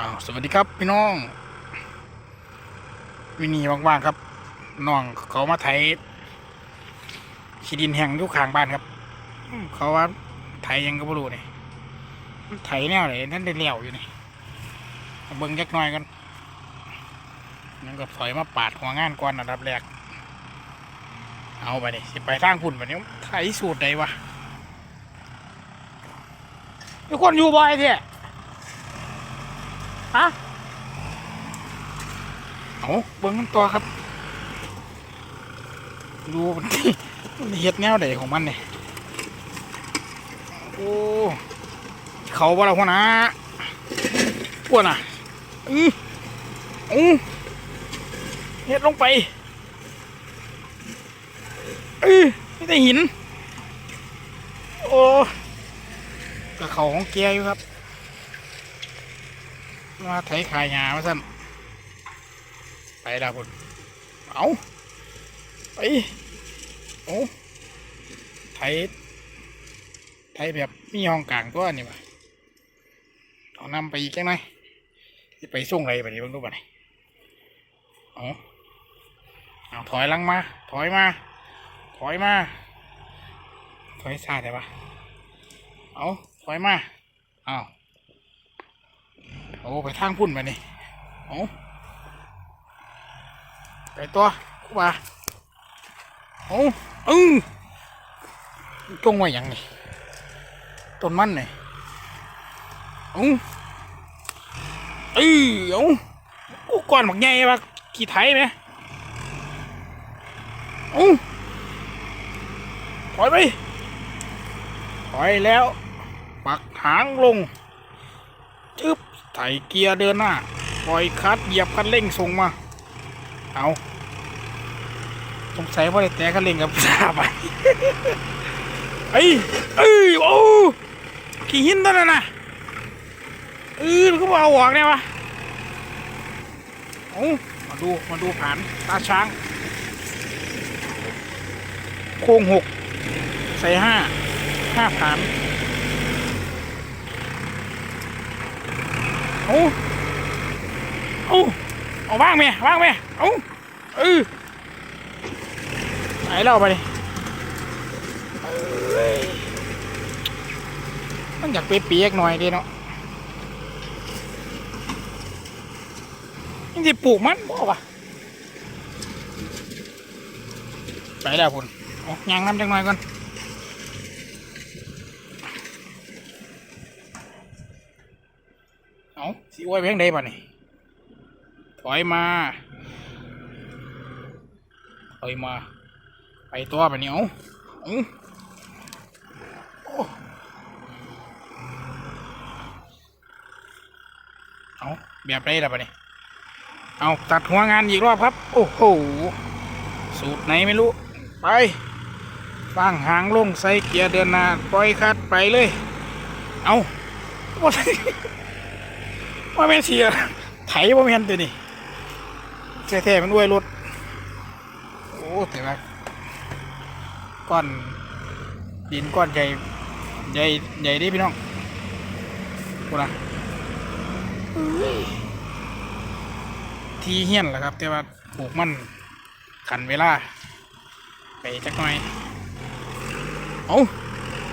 อ้าวสวัสดีครับพี่น้องวินีว่างๆครับน้องเขามาไถขี้ดินแห้งอยู่ข้างบ้านครับเขาว่าไถยังก็บ่รู้นี่ไถแนวไหนนั่นได้เลี้ยวอยู่นี่เอาเบิ่งจักหน่อยกันนั่นก็ถอยมาปาดหัวงานก่อนอันดับแรก เอาไปดิสิไปทางพุ่นไปนี้ไถสูตรใดวะมีคนอยู่บ่อยเท่ ฮะเอาเบิ้งมันตัวครับ ดูมันมันเฮ็ดแนวใดของมันเนี่ยโอ้ เขาบ่ละหัวนะปวดน่ะอืออือเฮ็ดลงไปอือไม่ได้หิน โอ้กระเขาของแกอยู่ครับ มาไถขายหญ้ามาสั่นไปแล้วพุ่นเอาไปโอ้ไถไถแบบมีห้องกลางตัวนี่วะเอานำไปอีกจังหนไปส่งอะไรไปนี่บ้างดูบ่นี่เอาเอาถอยลังมา ถอยมา ถอยมา ถอยซาได้ปะเอาถอยมา เอา อ้ไปทางพุ่นไปนี่โอ้ไปตัวกูบ่าโอ้อึ้งจงไว้หยังนี่ต้นมันนี่โอ้เอ้ยโอ้กูก่อนบักใหญ่ปะกี่ไถไหมโอ้ถอยไปถอยแล้ว ปักหางลงจึ๊บ ไถเกียร์เดินหน้า ปล่อยคัดเหยียบคันเร่งส่งมา เอาสงสัยว่าได้แต่คันเร่งกับซาไปเอ้เอ้ยโอ้ขี่หินตัวนั้นนะเออมันก็บเอาออกเนี่ยวะโอ้มาดู มาดูผ่านตาช้าง โค้งหกใส่ห้าห้าผ่าน เอาเอาเอาว่างไหมว่างไหมเอาเออไหนเราไปดิมันอยากเปียกๆหน่อยดีเนาะยังจะปลูกมันบ่วะไปแล้วคุณอายางน้ำจังหน่อยก่อน เอาสิอ้วยเพียงใดบ่นี่ถอยมา ถอยมา ไปตัวไปนี่เอาเอาเอาแบบไรล่ะบ่นี่เอาตัดหัวงานอีกรอบครับ โอ้โห สูตรไหนไม่รู้ ไปฟางหางลงใส่เกียร์เดินหน้าปล่อยคัดไปเลย เอาว่า ว่าแม่นเสียไถว่าแม่นตัวนี้แท้ๆมันอวยรถโอ้แต่ว่าก้อนดินก้อนใหญ่ใหญ่ใหญ่ดิพี่น้องกูนะเอ้ยทีเฮี้ยนแหละครับ แต่ว่าปลูกมันขันเวลา ไปจักหน่อย เอา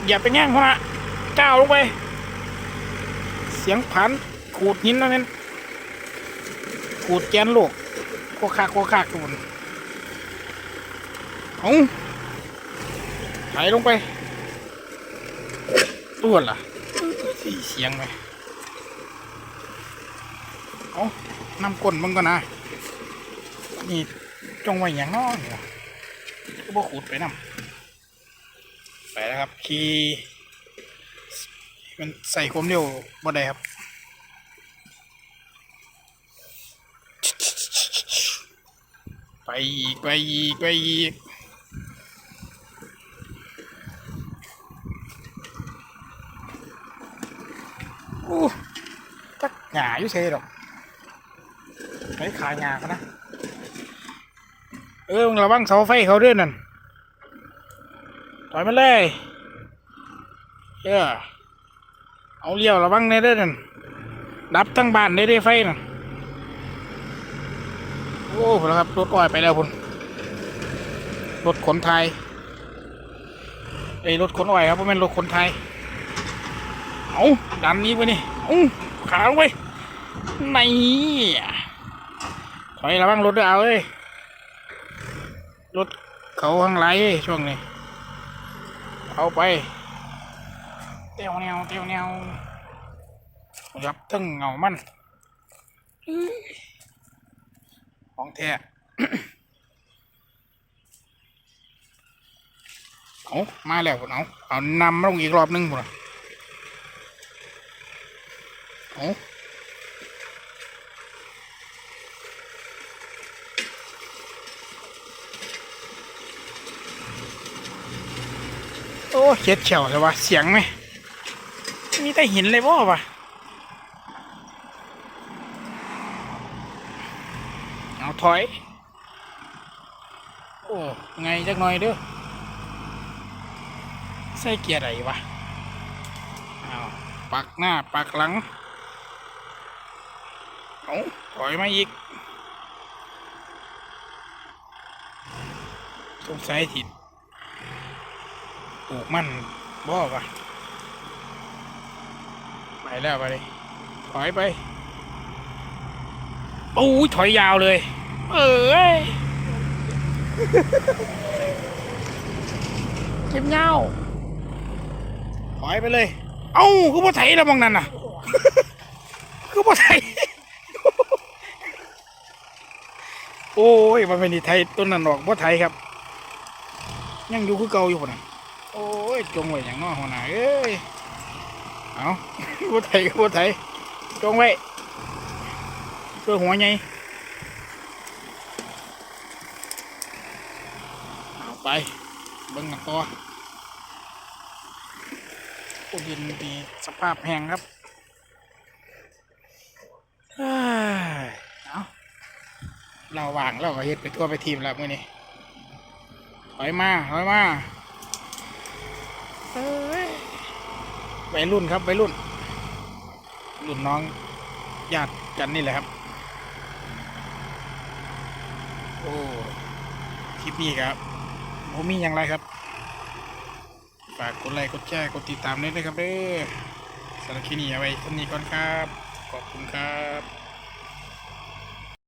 อย่าไปแง่งพนะเจ้าลงไป เสียงผัน ขูดหินนั่นนั่นขูดแกนโลกโคคากโคคากทุกคนเอาไหลลงไปตัวล่ะสีเสียงไหมเอาน้ำก้นมึงก็นะนี่จงไว้อย่างน้อยเนี่ยก็บ่ขูดไปน้ำไปแล้วครับขี่มันใส่ความเร็วบ่ได้ครับ ไปอีกไปอีกไปอีกอู้จักหงาอยู่เซ่ดอกไปขายหงาเขานะ เออมึงระวังเสาไฟเขาด้วยนั่นถอยมาเลยเออเอาเลี้ยวระวังในด้อนั่นดับทั้งบ้านได้ได้ไฟน่ะ โอ้พอแล้วครับรถอ้อยไปแล้วพุ่นรถขนไทยไอ้รถขนอ้อยครับเพราะเป็นรถขนไทยเอาดันนี้ไปนี่อู้ขาลงไปในถอยระวังรถด้วยเอาเอ้ยรถเขาข้างไรช่วงนี้เอาไปเตียวแนวเตียวแนวรับทั้งเงามัน ของแท้เอามาแล้วเอาเอานำลงอีกรอบหนึงพุ่นน่ะเอาโอ้เจ็ดเฉียวแต่ว่าเสียงไหมมีแต่หินเลยบ่ปะาถ อย โอ้ไงจักหน่อยเด้อใส่เกียร์อะไรวะเอาปักหน้าปักหลังเอาถอยมาอีกสงสัยถิดปลูกมันบ่ปะไปแล้วไปเลยถอยไปโอ้ยถอยยาวเลย เอ้ยเจ็บเงาถอยไปเลย เอ้าคือพ่ไถแล้วมองนั่นน่ะ คือพ่ไถโอ้ยมันเป็นที่ไทยต้นนั้นออกพ่อไถครับ ยังอยู่คือเก่าอยู่พุ่นน่ะโอ้ยจงไว้อย่างน้อหัวหน้าเอ้ยเอาพูดไทยก็พูดไทยจงไว้เพื่อหัวไงเอา ไปเบิ้งกันตัวโอ้ดินดีสภาพแห้งครับเอ้ยเอาเราวางเราก็เฮ็ดไปทั่วไปทีมแล้วมื่อนี้ถอยมาถอยมาเอ้ยวัยรุ่นครับวัยรุ่น รุ่นน้องญาติกันนี่แหละครับ โอ้คลิปนี้ครับ ผมมีอย่างไรครับ ฝากกดไลค์กดแชร์กดติดตามด้วยนะครับเด้อสำหรับคลิปนี้เอาไว้ท่านี้ก่อนครับ ขอบคุณครับ